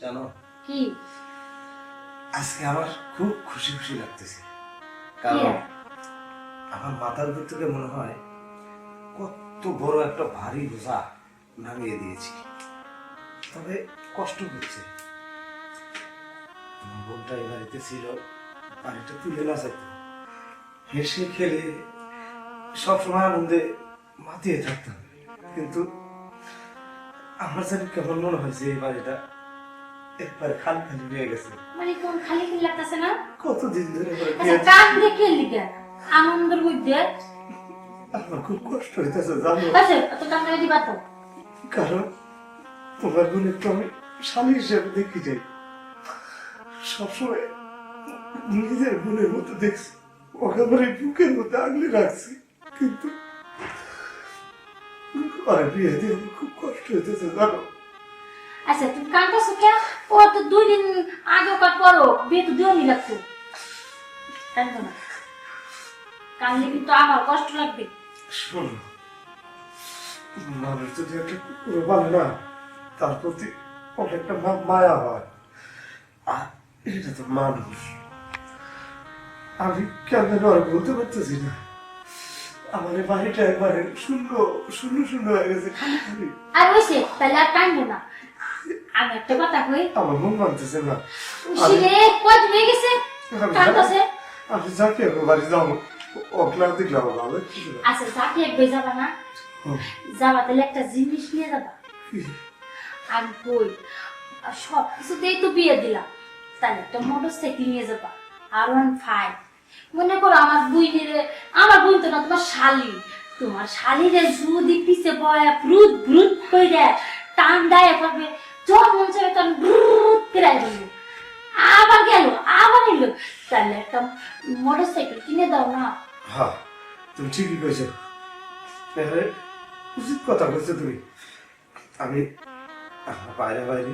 জানো? কি? আজকে আমার খুব খুশি খুশি লাগতেছে। কারণ আমার মাথার উপর থেকে মনে হয় কত বড় একটা ভারী বোঝা নামিয়ে দিয়েছি। তবে কষ্ট হচ্ছে। বোনটা এই বাড়িতে ছিল বাড়িটা তুলে না যেত। হেসে খেলে সবসময় আনন্দে মাতিয়ে থাকতাম। কিন্তু আমার জানি কেমন মনে হয়েছে এই বাড়িটা একবার খালি খালি হয়ে গেছে। মানে কোন খালি খালি লাগতেছে না? কতদিন ধরে আচ্ছা লিখে আনন্দের মধ্যে? আমার খুব কষ্ট হইতেছে জানো? আচ্ছা কান দেখে দিবা তো। কারণ তোমার বোনের তো আমি স্বামী হিসেবে দেখি যাই সবসময় নিজের বোনের মতো দেখছি। ওকে আমার এই বুকের মধ্যে আগলে রাখছি। কিন্তু আর বিয়ে দিয়ে খুব কষ্ট হইতেছে জানো? আচ্ছা তুমি কানটা কে ও তো দুই দিন আগে কার পরও বিয়ে তো দিও নি লাগতো। কান্দো না। কিন্তু আমার কষ্ট লাগবে। শোনো মানুষ যদি একটা কুকুরে না তার প্রতি অনেকটা মায়া হয়। আর এটা তো মানুষ। আমি কেন আর বলতে পারতেছি না। আমার বাড়িটা একবারে শূন্য শূন্য শূন্য হয়ে গেছে। আর হয়েছে তাহলে আর কানবো না। একটা কথা কই? আমার মন মানতেছে না। শিরে কয় হয়ে গেছে? আমি কান্দছে আমি যাকে বাড়ি যাব। অকলা দেখলাম ভালো লাগছে। আচ্ছা যাকে একবার যাবা না? যাবা তাহলে একটা জিনিস নিয়ে যাবা? আমি কই সব কিছুতেই তো বিয়ে দিলাম। তাহলে একটা মোটর সাইকেল নিয়ে যাবা। আর ওয়ান ফাইভ। মনে করো আমার বুইনের আমার বুইন তো না তোমার শালি। তোমার শালিরে যদি পিছে বয়া ব্রুত ব্রুত করে টান দেয় পারবে যখন মন চাবে তখন ব্রুত করে বলবে আবার গেল আবার এলো। তাহলে একটা মোটর সাইকেল কিনে দাও না। হ্যাঁ তুমি ঠিকই কইছো। এবারে উচিত কথা কইছো তুমি। আমি বাইরে বাইরে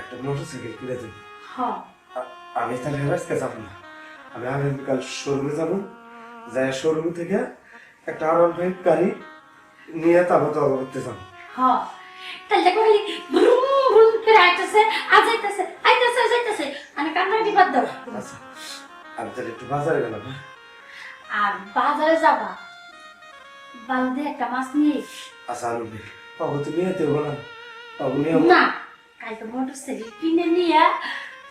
একটা মোটর সাইকেল কিনে দেব। হ্যাঁ আমি তাহলে রাস্তা যাব না। আমি আগামীকাল শোরুমে যাব। যাই শোরুম থেকে একটা আরাম গাড়ি নিয়ে তারপর তো করতে যাব। হ্যাঁ তাহলে করে আইতাছে আজ আইতাছে আইতাছে আমি কান্নাটি বাদ দাও। আচ্ছা আমি তাহলে একটু বাজারে গেলাম হ্যাঁ? আর বাজারে যাবা। বালদে একটা মাছ নিয়ে আচ্ছা আমি বাবু তুমি নিয়ে দেবো না। বাবু নিয়ে না মোটরসাইকেল কিনে নিয়ে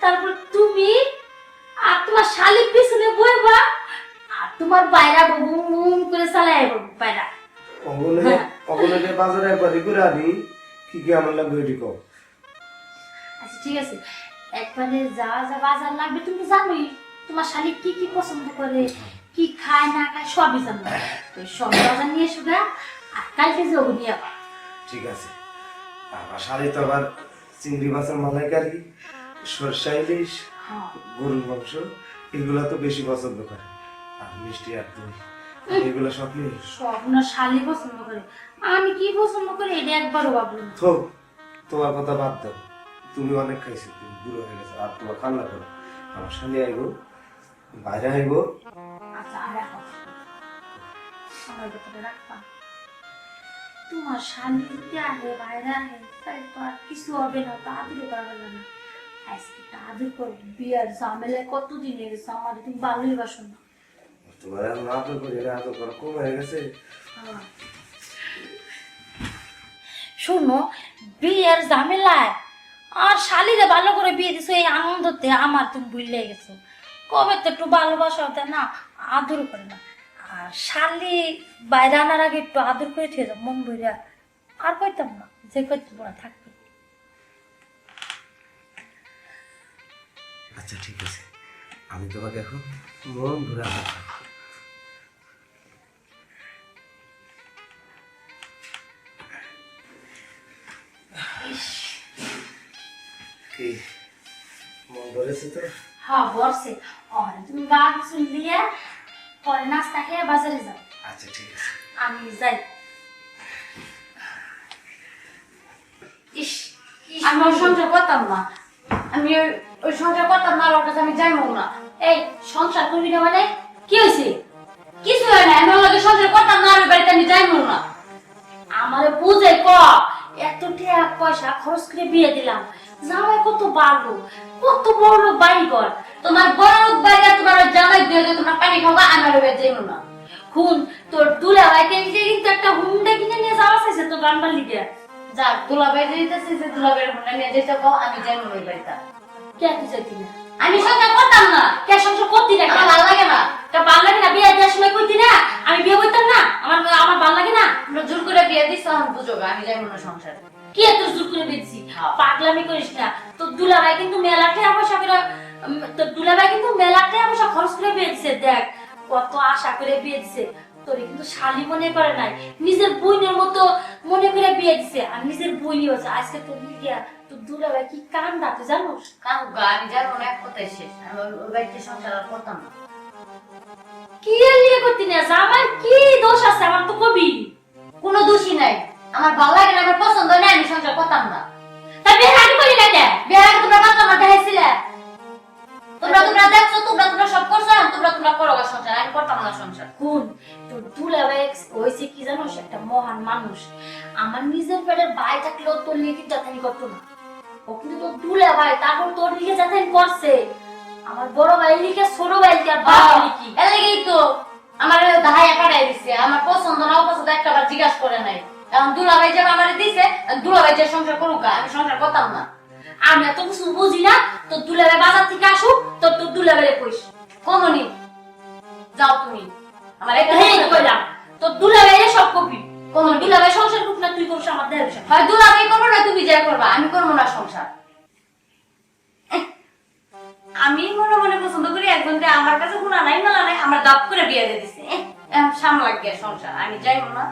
তারপর তুমি আর তোমার শালির পিছনে বইবা আর তোমার বাইরা বুম বুম করে চালাই বাইরা। অগুনে হ্যাঁ। অগুনে বাজারে একবার করে আনি কি কি আমার লাগবে এটি কম আচ্ছা ঠিক আছে? একবারে যা যা বাজার লাগবে তুমি জানোই। তোমার শালিক কি কি পছন্দ করে কি খায় না খায় সবই জানো। তো সব বাজার নিয়ে এসো গা আর কালকে যাব নিয়ে আবার। ঠিক আছে। আমার তো আবার চিংড়ি মাছের মালাইকারি সরষা ইলিশ হ্যাঁ। গরুর মাংস এগুলো তো বেশি পছন্দ করে। আর মিষ্টি আর দই এগুলো সব নিয়ে সব না শালি পছন্দ করে। আমি কি পছন্দ করি এটা একবারও ভাবলো না। তো তোমার কথা বাদ দাও। তুমি অনেক খাইছো তুমি বুড়ো হয়ে গেছো আর তোমার খান্না করো আমার শালি আইব বাইরে আইব। আচ্ছা আর আমার কথাটা রাখবা। তোমার শালি যদি আহে বাইরে আহে তো আর কিছু হবে না তো করা না। আজকে আদর বিয়ার ঝামেলায় কতদিন হয়ে গেছে আমার তুমি ভালোই বাসো না তোমার করে করা কম হয়ে গেছে। শোনো বিয়ের ঝামেলায় আর শালিরে ভালো করে বিয়ে দিছো, এই আনন্দতে আমার তুমি ভুলে গেছো। কবে তো একটু ভালোবাসা হতে, না, আদর করে না। আর শালি বাইরে আনার আগে একটু আদর করে ঠিক যাও মন ভরিয়া আর কইতাম না, যে কইতে না থাকবে। আচ্ছা ঠিক আছে। আমি তোমাকে এখন মন ঘুরে আবার কি মন ধরেছে তো হ্যাঁ বলছে আর তুমি গা চুল দিয়ে পরে নাস্তা খেয়ে বাজারে যাও। আচ্ছা ঠিক আছে। আমি যাই। ইস আমি ওর সংসার করতাম না। আমি ওই- ওই সংসার করতাম না ওর কাছে আমি যাইবো না। এই সংসার করবি না মানে? কি হয়েছে? কিছু হয় না। আমি ওর লগে সংসার করতাম না আর ওই বাড়িতে আমি যাইবো না। আমারে বুঝে ক এত টাকা পয়সা খরচ করে বিয়ে দিলাম। জামাই কত ভালো কত বড় লোক বাড়িঘর। তোমার বড় লোক বাইরে তোমার জামাই দিয়ে দিয়ে তোমার পানি খাওয়া আমার যাইমু না। খুন তোর দুলা ভাইকে নিজে কিন্তু একটা হুন্ডা কিনে নিয়ে যাওয়া চাইছে তো গানবার লিগে। যাক দুলাভাই যেতেছে যে দুলাভাইয়ের ফোনটা নিয়ে যেতে কও আমি যাইমু ওই বাড়িতে। কে তুই যাইতি না? আমি সঙ্গে করতাম না। কে সংসার করতি না? আমার ভালো লাগে না। তা ভালো লাগে না বিয়ে দেওয়ার সময় কইতি না আমি বিয়ে করতাম না। আমার আমার ভালো লাগে না। আমরা জোর করে বিয়ে দিছ বুঝো আমি যাইমু না সংসারে। কি এত জোর করে দিচ্ছি। পাগলামি করিস না। দুলাভাই কিন্তু মেলা টাকা পয়সা করে দুলাভাই কিন্তু মেলা টাকা পয়সা খরচ করে বিয়ে দিছে দেখ। কত আশা করে তোরে কিন্তু শালি মনে করে নাই। নিজের বোনের মতো মনে করে বিয়ে দিছে আর নিজের বইনি হচ্ছে আজকে তোর লিগিয়া তোর দুলাভাই কি কান্দা তুই জানোস? কাম গা, আমি যাইমু না এক কথাই শেষ। আমি ওই- বাড়িতে সংসার আর করতাম না। কি এর লিগে করতি না? আমার কি দোষ আছে? আমার তো কবি। কোনো দোষই নাই। আমার ভালো লাগে না আমার পছন্দ নাই আমি সংসার করতাম না। তা বিয়ে আগে করি না কেন বিয়ের আগে তোমরা কত আমার দেখাইছিলে? তোমরা তোমরা দেখছ তোমরা তোমরা সব করছ আর তোমরা তোমরা করো সংসার আমি করতাম না সংসার। কোন? তোর দুলাভাই হয়েছে কি জানোস একটা মহান মানুষ। আমার নিজের পেটের ভাই থাকলেও তোর নিয়ে যাতানি করতো না। ও কিন্তু তোর দুলা ভাই তারপর তোর দিকে যাতানি করছে। আমার বড় ভাই লিখে ছোট ভাই লিখে আর বাপ লিখি এর লাগেই তো আমার দাহাই পাঠাই দিছে। আমার পছন্দ না অপছন্দ একটা বার জিজ্ঞাসা করে নাই। এখন দুলাভাই যে আমার দিছে দুলাভাই যে সংসার করুক আমি সংসার করতাম না। আমি এত কিছু বুঝি না তোর দুলাভাই বাজার থেকে আসুক তোর তোর দুলাভাই কইস। কমনি যাও তুমি। আমার এটা হ্যাঁ কইলাম। তোর দুলাভাই সব কপি কোন দুলাভাই সংসার করুক না তুই করিস আমার সাথে হয় দুলাভাই করব না তুমি যা করবা আমি করব না সংসার। আমি মনে মনে পছন্দ করি একজনকে আমার কাছে গুণা নাই মেলা নাই আমার দাপ করে বিয়ে দিয়ে দিছে। সামলাক গিয়া সংসার আমি যাই না।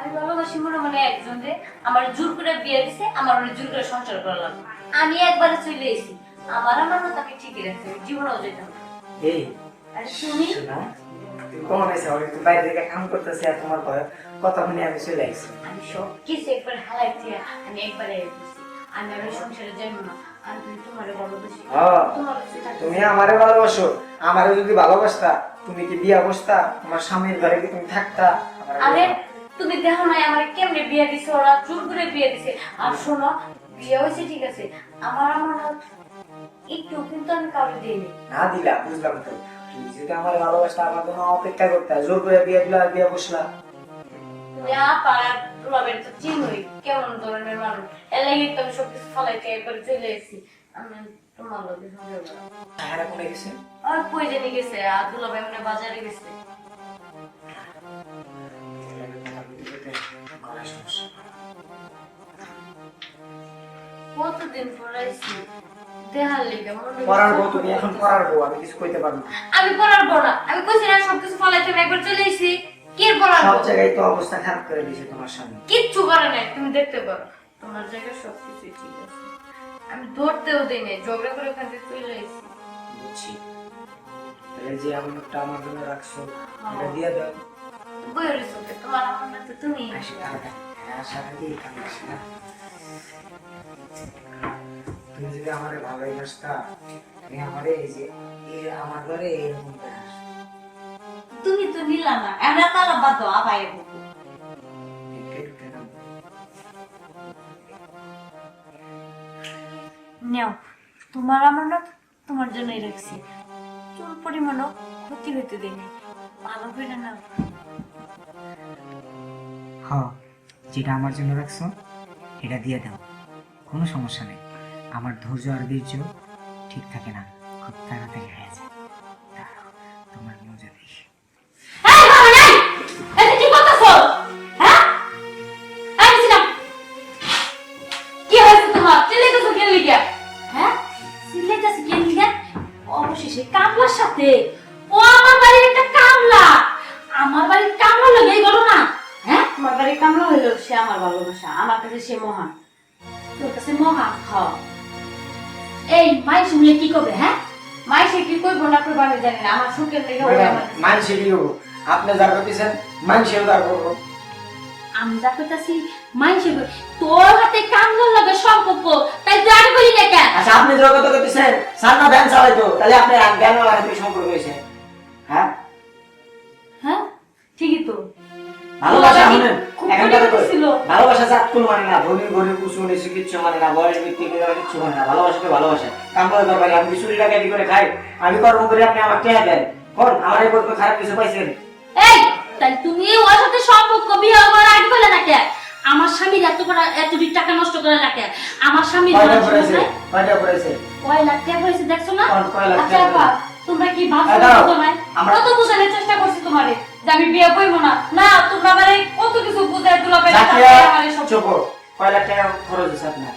আমি ভালোবাসি মনে মনে একজনকে আমার জোর করে বিয়ে দিছে আমার ওরে জোর করে সংসার করা লাগবে আমি একবারে চলে এসেছি। আমার আমার আমি ঠিকই রাখছি আমি জীবনেও যেতাম না। এই আর তুমি? শোনা তুমি আমি একটু বাইরে থেকে কাম করতেছি আর তোমার ভয় কথা শুনে আমি চলে আইসি আমি সব কিছু একবার হালাই দিয়ে আমি একবারে আমি আর সংসারে যাইব না। তুমি আমারে ভালোবাসো। আমারে যদি ভালোবাসতা তুমি কি বিয়া বসতা তোমার স্বামীর ঘরে কি তুমি থাকতা? আরে। তুমি দেখো নাই আমার কেমনে বিয়ে দিছে ওরা চুর করে বিয়ে দিছে। আর শোনো বিয়ে হয়েছে ঠিক আছে। আমার আমার হাত একটু কিন্তু আমি কাউকে দিইনি। না দিলা বুঝলাম তো। তুমি যদি আমার ভালোবাসতা আমার জন্য অপেক্ষা করতে জোর করে বিয়ে দিলা আর বিয়ে বসলা। তুমি আপার রবের তো চিনোই কেমন ধরনের মানুষ। এর লাগে তো আমি সবকিছু ফলাইতে একবার চলে এসেছি। আমি তোমার সঙ্গে কোনে গেছে? আর কই জানি গেছে আর দুলাভাই মানে বাজারে গেছে। কতদিন পড়াইছি? দেহার লেগে পড়ার বউ তুমি এখন পড়ার বউ আমি কিছু কইতে পারব আমি পড়ার বড় না। আমি কইছি না সবকিছু ফলাইতে আমি একবার চলে এসেছি কে পড়ার সব জায়গায় তো অবস্থা খারাপ করে দিয়েছে তোমার স্বামী। কিচ্ছু করে নাই তুমি দেখতে পারো। তোমার জায়গায় সবকিছু ঠিক আছে। আমি ধরতেও দিই নাই ঝগড়া করে ওখান থেকে চলে এসেছি বুঝছি। তাহলে যে আমার জন্য রাখছো এটা দিয়ে দাও। বইয়ের চোখে তোমার আমার না তুমি না যদি আমারে আমারে এই যে আমার ঘরে এরকম তুমি তো না আমরা আবাই নাও। তোমার আমার না তোমার জন্যই রাখছি চুল পরিমাণও ক্ষতি হতে দিইনি ভালো করে নাও হ যেটা আমার জন্য রাখছো, এটা দিয়ে দাও। কোনো সমস্যা নেই। আমার ধৈর্য আর বীর্য ঠিক থাকে না, খুব তাড়াতাড়ি হয়ে যায়। মহান তোর কাছে মহা হ্যাঁ এই মাই শুনলে কি করবে হ্যাঁ? মাই সে কি করব না করব আমি জানি না আমার সুখের লেগে ওই আমার মানসি কি আপনি যার করতেছেন মানসিও তার করব আমি যা কইতাছি মাইসে তোর হাতে কামলার লাগে সম্পর্ক তাই তুই আগে করি না কেন? আচ্ছা আপনি জগত করতেছেন সামনা ভ্যান চালাইতো তাহলে আপনি ভ্যান লাগাতে সম্পর্ক হয়েছে। হ্যাঁ? হ্যাঁ? ঠিকই তো। ভালোবাসা বাবা কি শুনেন খুব এখন করে কথা কই। ছিল। ভালোবাসা জাত কোন মানে না ধনী গরিব উঁচু নিচু কিচ্ছু মানে না বয়স ব্যক্তি কিচ্ছু মানে না ভালোবাসা তো ভালোবাসা। কাম করে দরকার আমি চুরি ডাকাতি করে খাই আমি কর্ম করে আপনি আমার টেয়া দেন। কোন? আমার এই বলতে খারাপ কিছু পাইছেন? এই তাই তুমি ওর সাথে সম্পর্ক বিয়ে করার আগে বলে না কে? আমার স্বামীর এত বড় এত টাকা নষ্ট করে না কে? আমার স্বামীর কয়টা মান পড়েছে। কয়টা পড়েছে? কয় লাখ টাকা পয়সা দেখছ না? কয় লাখ আচ্ছা টাকা তোমরা কি ভাবছ নাই আমরা- কত বোঝানোর চেষ্টা করছি তোমারে? যে আমি বিয়ে করব না। না তোমরা মানে কত কিছু বুঝাই তোলা পাই চুপ। কয় লাখ টাকা খরচ হয়েছে আপনার?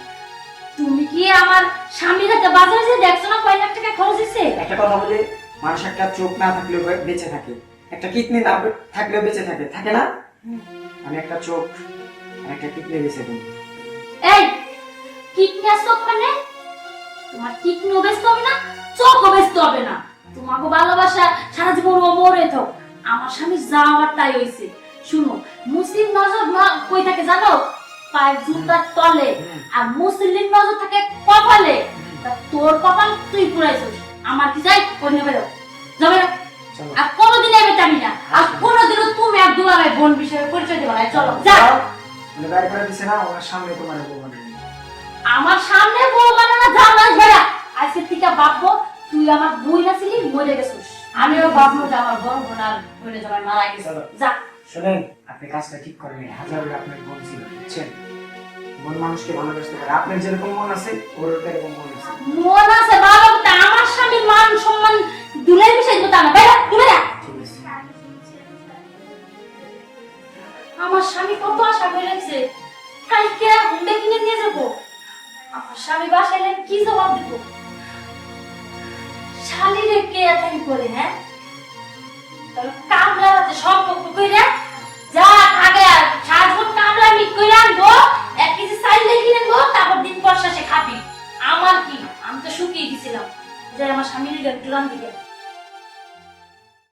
তুমি কি আমার স্বামীর হাতে বাজারে যে দেখছ না কয় লাখ টাকা খরচ হয়েছে? একটা কথা বলি মানুষ একটা চোখ না থাকলেও বেঁচে থাকে। একটা কিডনি না থাকলেও বেঁচে থাকে। থাকে না? আমি একটা চোখ আর একটা কিডনি বেঁচে দিই এই কিডনি আর চোখ মানে? তোমার কিডনিও বেচতে হবে না চোখও বেচতে হবে না। তোমাকে ভালোবাসা সারা জীবন ও মরে থাক আমার স্বামী যা আমার তাই হইছে। শুনো মুসলিম নজর কই থাকে জানো? পায়ের জুতার তলে। আর মুসলিম নজর থাকে কপালে। তোর কপাল তুই পুরাইছিস। আমার কি যাই? অন্য বেরো। যাবে আর কোনোদিন এবে জানি না আর কোনোদিনও তুমি আর দুলাভাই বোন বিষয়ে পরিচয় দেবো না। চলো যাও। করে দিছে না ওনার সামনে তোমার বউ বানিয়ে দিবে। আমার সামনে বউ বানানো বেড়া আজকে থেকে তুই আমার বই না ছিলি মরে গেছিস। আমিও ভাববো যে আমার বড় বোন আর জামাই মারা গেছে যা শুনেন আপনি কাজটা ঠিক করেন হাজার আপনার বোন ছিল বুঝছেন? বোন মানুষকে ভালোবাসতে পারে। আপনার যেরকম মন আছে ওর এরকম মন আছে। মন আছে বাবা তা আমার স্বামীর মান সম্মান দুলের বিষয় দিতে না। বেড়া তুমি না আমার স্বামী কত আশা করে রাখছে। কালকে হুন্ডা কিনে নিয়ে যাব? আমার স্বামী বাসায় কি জবাব দিব? শালিরে কে এত করে হ্যাঁ? কামলা আছে সব পক্ষ যা আগে কামলা মিট এক কেজি আনব, তারপর দিন পর শেষে খাবি। আমার কি? আমি তো শুকিয়ে গেছিলাম। যে আমার স্বামীর দিকে